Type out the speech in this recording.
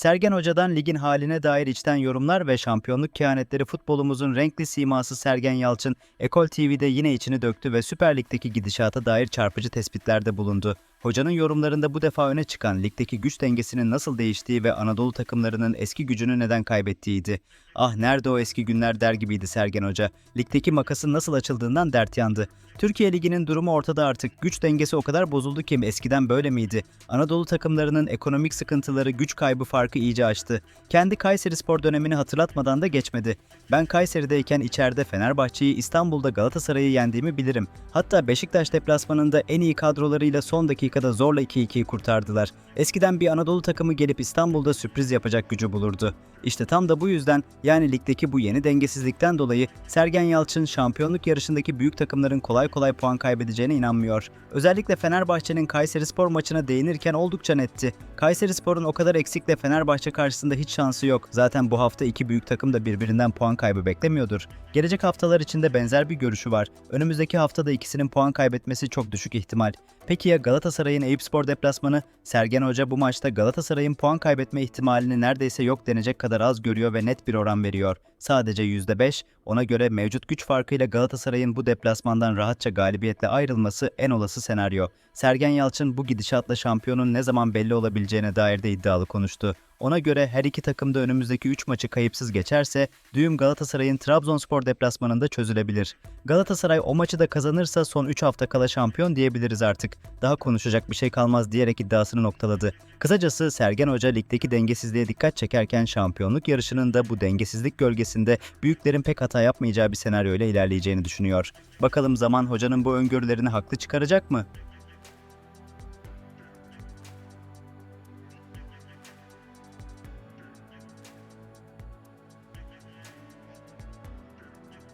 Sergen Hoca'dan ligin haline dair içten yorumlar ve şampiyonluk kehanetleri futbolumuzun renkli siması Sergen Yalçın, Ekol TV'de yine içini döktü ve Süper Lig'deki gidişata dair çarpıcı tespitlerde bulundu. Hocanın yorumlarında bu defa öne çıkan ligdeki güç dengesinin nasıl değiştiği ve Anadolu takımlarının eski gücünü neden kaybettiğiydi. Ah nerede o eski günler der gibiydi Sergen Hoca. Ligdeki makasın nasıl açıldığından dert yandı. Türkiye Ligi'nin durumu ortada artık. Güç dengesi o kadar bozuldu ki eskiden böyle miydi? Anadolu takımlarının ekonomik sıkıntıları güç kaybı farkı iyice açtı. Kendi Kayseri Spor dönemini hatırlatmadan da geçmedi. Ben Kayseri'deyken içeride Fenerbahçe'yi İstanbul'da Galatasaray'ı yendiğimi bilirim. Hatta Beşiktaş deplasmanında en iyi kadrolarıyla son dakikada zorla 2-2'yi kurtardılar. Eskiden bir Anadolu takımı gelip İstanbul'da sürpriz yapacak gücü bulurdu. İşte tam da bu yüzden yani ligdeki bu yeni dengesizlikten dolayı Sergen Yalçın şampiyonluk yarışındaki büyük takımların kolay kolay puan kaybedeceğine inanmıyor. Özellikle Fenerbahçe'nin Kayserispor maçına değinirken oldukça netti. Kayserispor'un o kadar eksikle Fenerbahçe karşısında hiç şansı yok. Zaten bu hafta iki büyük takım da birbirinden puan kaybı beklemiyordur. Gelecek haftalar için de benzer bir görüşü var. Önümüzdeki haftada ikisinin puan kaybetmesi çok düşük ihtimal. Peki ya Galatasaray'ın Eyüpspor deplasmanı? Sergen Hoca bu maçta Galatasaray'ın puan kaybetme ihtimalini neredeyse yok denecek kadar az görüyor ve net bir oran veriyor. Sadece %5, ona göre mevcut güç farkıyla Galatasaray'ın bu deplasmandan rahatça galibiyetle ayrılması en olası senaryo. Sergen Yalçın bu gidişatla şampiyonun ne zaman belli olabileceğine dair de iddialı konuştu. Ona göre her iki takım da önümüzdeki 3 maçı kayıpsız geçerse düğüm Galatasaray'ın Trabzonspor deplasmanında çözülebilir. Galatasaray o maçı da kazanırsa son 3 hafta kala şampiyon diyebiliriz artık. Daha konuşacak bir şey kalmaz diyerek iddiasını noktaladı. Kısacası Sergen Hoca ligdeki dengesizliğe dikkat çekerken şampiyonluk yarışının da bu dengesizlik gölgesinde büyüklerin pek hata yapmayacağı bir senaryo ile ilerleyeceğini düşünüyor. Bakalım zaman hocanın bu öngörülerini haklı çıkaracak mı?